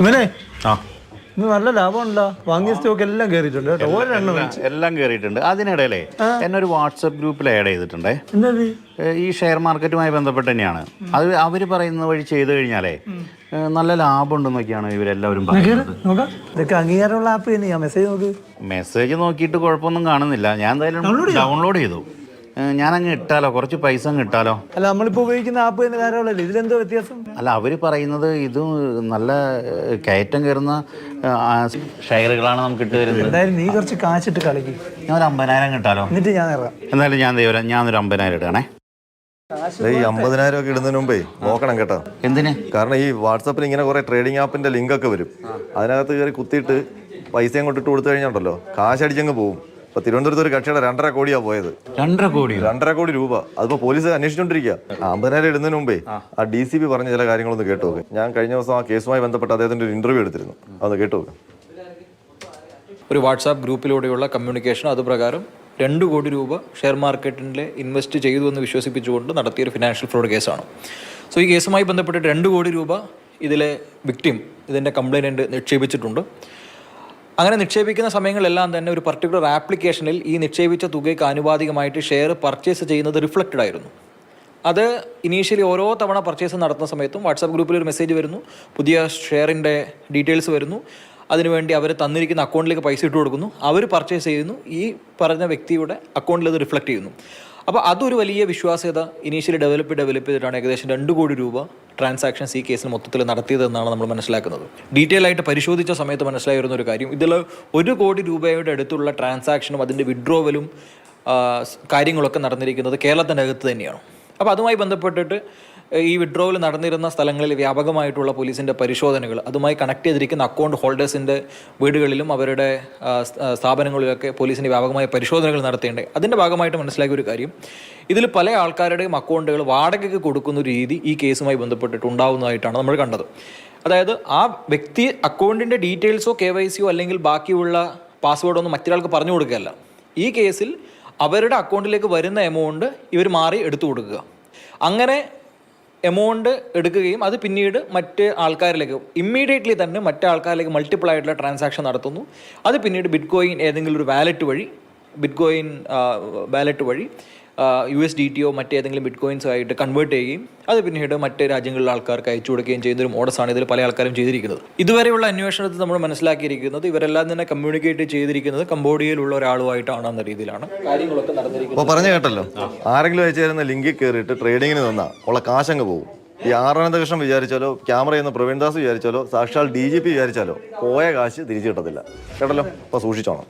ഇവനെ? ആ. ഇന്ന് നല്ല ലാഭമുണ്ടല്ലോ വാങ്ങിയ സ്റ്റോക്ക് എല്ലാം കയറിയിട്ടുണ്ട് കേട്ടോ. ഒരെണ്ണം എല്ലാം- എല്ലാം കയറിയിട്ടുണ്ട്. അതിനിടയിലേ എന്നെ ഒരു വാട്സപ്പ് ഗ്രൂപ്പിൽ ആഡ് ചെയ്തിട്ടുണ്ട്. എന്താ ഈ ഷെയർ മാർക്കറ്റുമായി ബന്ധപ്പെട്ട് തന്നെയാണ്. അത് അവർ പറയുന്ന വഴി ചെയ്തു കഴിഞ്ഞാലേ ഏ, നല്ല ലാഭം ഉണ്ടെന്നൊക്കെയാണ് ഇവരെല്ലാവരും പറയുന്നത്. നോക്കാം. ഇതൊക്കെ അംഗീകാരമുള്ള ആപ്പ് തന്നെയാ. മെസ്സേജ് നോക്ക്. മെസ്സേജ് നോക്കിയിട്ട് കുഴപ്പമൊന്നും കാണുന്നില്ല. ഞാൻ എന്തായാലും ഡൗൺലോഡ് ചെയ്തു. ഞാനങ്ങ് ഇട്ടാലോ? കുറച്ച് പൈസ അങ്ങ് ഇട്ടാലോ? അല്ല നമ്മളിപ്പോ ഉപയോഗിക്കുന്ന ആപ്പ് തന്നെ ധാരാളമല്ലേ ഇതിലെന്തോ വ്യത്യാസം? അല്ല അവർ പറയുന്നത് ഇത് നല്ല കയറ്റം കയറുന്ന ഷെയറുകളാണ് നമുക്ക് ഇട്ട് തരുന്നത്. എന്തായാലും നീ കുറച്ച് കാശിട്ട് കളിക്കും. ഞാൻ ഒരു അമ്പതിനായിരം കിട്ടാലോ എന്നിട്ട് ഞാൻ ഇറങ്ങാം. എന്തായാലും ഞാൻ ദൈവം ഞാനൊരു അമ്പതിനായിരം ഇടണേ ഈ അമ്പതിനായിരം ഒക്കെ ഇടുന്നതിന് മുമ്പേ നോക്കണം കേട്ടോ. എന്തിന്? കാരണം ഈ വാട്സാപ്പിൽ ഇങ്ങനെ കുറെ ട്രേഡിംഗ് ആപ്പിന്റെ ലിങ്ക് ഒക്കെ വരും. അതിനകത്ത് കയറി കുത്തിയിട്ട് പൈസയും കൊണ്ടിട്ട് കൊടുത്തു കഴിഞ്ഞുണ്ടല്ലോ കാശ് അടിച്ചങ്ങ് പോകും ഇപ്പൊ തിരുവനന്തപുരത്ത് ഒരു കക്ഷിയുടെ രണ്ടര കോടിയാ പോയത്. രണ്ടര കോടി. രണ്ടര കോടി രൂപ. അതിപ്പോ പോലീസ് അന്വേഷിച്ചോണ്ടിരിക്കുക അമ്പതിനായിരം ഇടുന്നതിന് മുമ്പേ ആ. ഡി സി പി പറഞ്ഞ ചില കാര്യങ്ങളൊന്ന് കേട്ടു നോക്ക് ഞാൻ കഴിഞ്ഞ ദിവസം ആ കേസുമായി ബന്ധപ്പെട്ട് അദ്ദേഹത്തിന്റെ ഒരു ഇന്റർവ്യൂ എടുത്തിരുന്നു. അതൊന്ന് കേട്ടു നോക്ക് ഒരു വാട്സാപ്പ് ഗ്രൂപ്പിലൂടെയുള്ള കമ്മ്യൂണിക്കേഷൻ അതുപ്രകാരം രണ്ട് കോടി രൂപ ഷെയർ മാർക്കറ്റിൽ ഇൻവെസ്റ്റ് ചെയ്തു എന്ന് വിശ്വസിപ്പിച്ചുകൊണ്ട് നടത്തിയ ഒരു ഫിനാൻഷ്യൽ ഫ്രോഡ് കേസാണ്. സോ ഈ കേസുമായി ബന്ധപ്പെട്ട് രണ്ട് കോടി രൂപ ഇതിലെ വിക്ടിം ഇതിന്റെ കംപ്ലൈന്റ് നിക്ഷേപിച്ചിട്ടുണ്ട്. അങ്ങനെ നിക്ഷേപിക്കുന്ന സമയങ്ങളിലെല്ലാം തന്നെ ഒരു പർട്ടിക്കുലർ ആപ്ലിക്കേഷനിൽ ഈ നിക്ഷേപിച്ച തുകയ്ക്ക് ആനുപാതികമായിട്ട് ഷെയർ പർച്ചേസ് ചെയ്യുന്നത് റിഫ്ലക്റ്റഡ് ആയിരുന്നു. അത് ഇനീഷ്യലി ഓരോ തവണ പർച്ചേസ് നടത്തുന്ന സമയത്തും വാട്സാപ്പ് ഗ്രൂപ്പിൽ ഒരു മെസ്സേജ് വരുന്നു. പുതിയ ഷെയറിന്റെ ഡീറ്റെയിൽസ് വരുന്നു. അതിനുവേണ്ടി അവർ തന്നിരിക്കുന്ന അക്കൗണ്ടിലേക്ക് പൈസ ഇട്ട് കൊടുക്കുന്നു. അവർ പർച്ചേസ് ചെയ്യുന്നു. ഈ പറഞ്ഞ വ്യക്തിയുടെ അക്കൗണ്ടിൽ അത് റിഫ്ലക്റ്റ് ചെയ്യുന്നു. അപ്പോൾ അതൊരു വലിയ വിശ്വാസ്യത ഇനീഷ്യലി ഡെവലപ്പ് ഡെവലപ്പ് ചെയ്തിട്ടാണ് ഏകദേശം രണ്ട് കോടി രൂപ ട്രാൻസാക്ഷൻസ് ഈ കേസിൽ മൊത്തത്തിൽ നടത്തിയതെന്നാണ് നമ്മൾ മനസ്സിലാക്കുന്നത്. ഡീറ്റെയിൽ ആയിട്ട് പരിശോധിച്ച സമയത്ത് മനസ്സിലായി വരുന്ന ഒരു കാര്യം ഇതിൽ ഒരു കോടി രൂപയുടെ അടുത്തുള്ള ട്രാൻസാക്ഷനും അതിന്റെ വിഡ്രോവലും കാര്യങ്ങളൊക്കെ നടന്നിരിക്കുന്നത് കേരളത്തിന്റെ അകത്ത് തന്നെയാണ്. അപ്പോൾ അതുമായി ബന്ധപ്പെട്ടിട്ട് ഈ വിഡ്രോവൽ നടന്നിരുന്ന സ്ഥലങ്ങളിൽ വ്യാപകമായിട്ടുള്ള പോലീസിന്റെ പരിശോധനകൾ അതുമായി കണക്ട് ചെയ്തിരിക്കുന്ന അക്കൗണ്ട് ഹോൾഡേഴ്സിന്റെ വീടുകളിലും അവരുടെ സ്ഥാപനങ്ങളിലൊക്കെ പോലീസിന്റെ വ്യാപകമായ പരിശോധനകൾ നടത്തേണ്ടത് അതിന്റെ ഭാഗമായിട്ട് മനസ്സിലാക്കിയ ഒരു കാര്യം ഇതിൽ പല ആൾക്കാരുടെയും അക്കൗണ്ടുകൾ വാടകയ്ക്ക് കൊടുക്കുന്ന രീതി ഈ കേസുമായി ബന്ധപ്പെട്ടിട്ട് ഉണ്ടാവുന്നതായിട്ടാണ് നമ്മൾ കണ്ടത്. അതായത് ആ വ്യക്തി അക്കൗണ്ടിന്റെ ഡീറ്റെയിൽസോ കെ വൈ സിയോ അല്ലെങ്കിൽ ബാക്കിയുള്ള പാസ്വേഡോ ഒന്നും മറ്റൊരാൾക്ക് പറഞ്ഞു കൊടുക്കുകയല്ല. ഈ കേസിൽ അവരുടെ അക്കൗണ്ടിലേക്ക് വരുന്ന എമൗണ്ട് ഇവർ മാറി എടുത്തു കൊടുക്കുക. അങ്ങനെ എമൗണ്ട് എടുക്കുകയും അത് പിന്നീട് മറ്റ് ആൾക്കാരിലേക്ക് ഇമ്മീഡിയറ്റ്ലി തന്നെ മറ്റ് ആൾക്കാരിലേക്ക് മൾട്ടിപ്പിൾ ആയിട്ടുള്ള ട്രാൻസാക്ഷൻ നടത്തുന്നു. അത് പിന്നീട് ബിറ്റ് കോയിൻ ഏതെങ്കിലും ഒരു വാലറ്റ് വഴി ബിറ്റ് കോയിൻ വാലറ്റ് വഴി യു എസ് ഡി ടിയോ മറ്റേതെങ്കിലും ബിറ്റ് കോയിൻസ് ആയിട്ട് കൺവേർട്ട് ചെയ്യുകയും അത് പിന്നീട് മറ്റ് രാജ്യങ്ങളിലെ ആൾക്കാർക്ക് അയച്ചു കൊടുക്കുകയും ചെയ്യുന്ന ഒരു മോഡസാണ് ഇതിൽ പല ആൾക്കാരും ചെയ്തിരിക്കുന്നത്. ഇതുവരെയുള്ള അന്വേഷണത്തിൽ നമ്മൾ മനസ്സിലാക്കിയിരിക്കുന്നത് ഇവരെല്ലാം തന്നെ കമ്മ്യൂണിക്കേറ്റ് ചെയ്തിരിക്കുന്നത് കംബോഡിയയിലുള്ള ഒരാളുമായിട്ടാണ് എന്ന രീതിയിലാണ്. കാര്യങ്ങളൊക്കെ നടന്നിരിക്കുന്നത്. പറഞ്ഞു കേട്ടല്ലോ ആരെങ്കിലും അയച്ചു തരുന്ന ലിങ്കിൽ കയറിയിട്ട് ട്രേഡിങ്ങിന് നിന്നാ ഉള്ള കാശങ്ങ് പോകും ഈ ആർ അനന്തകൃഷ്ണൻ വിചാരിച്ചാലോ ക്യാമറ ചെയ്യുന്ന പ്രവീൺദാസ് വിചാരിച്ചാലോ സാക്ഷാൽ ഡി ജി പി വിചാരിച്ചാലോ പോയ കാശ് തിരിച്ചു കിട്ടത്തില്ല. കേട്ടല്ലോ? അപ്പോൾ സൂക്ഷിച്ചോണം.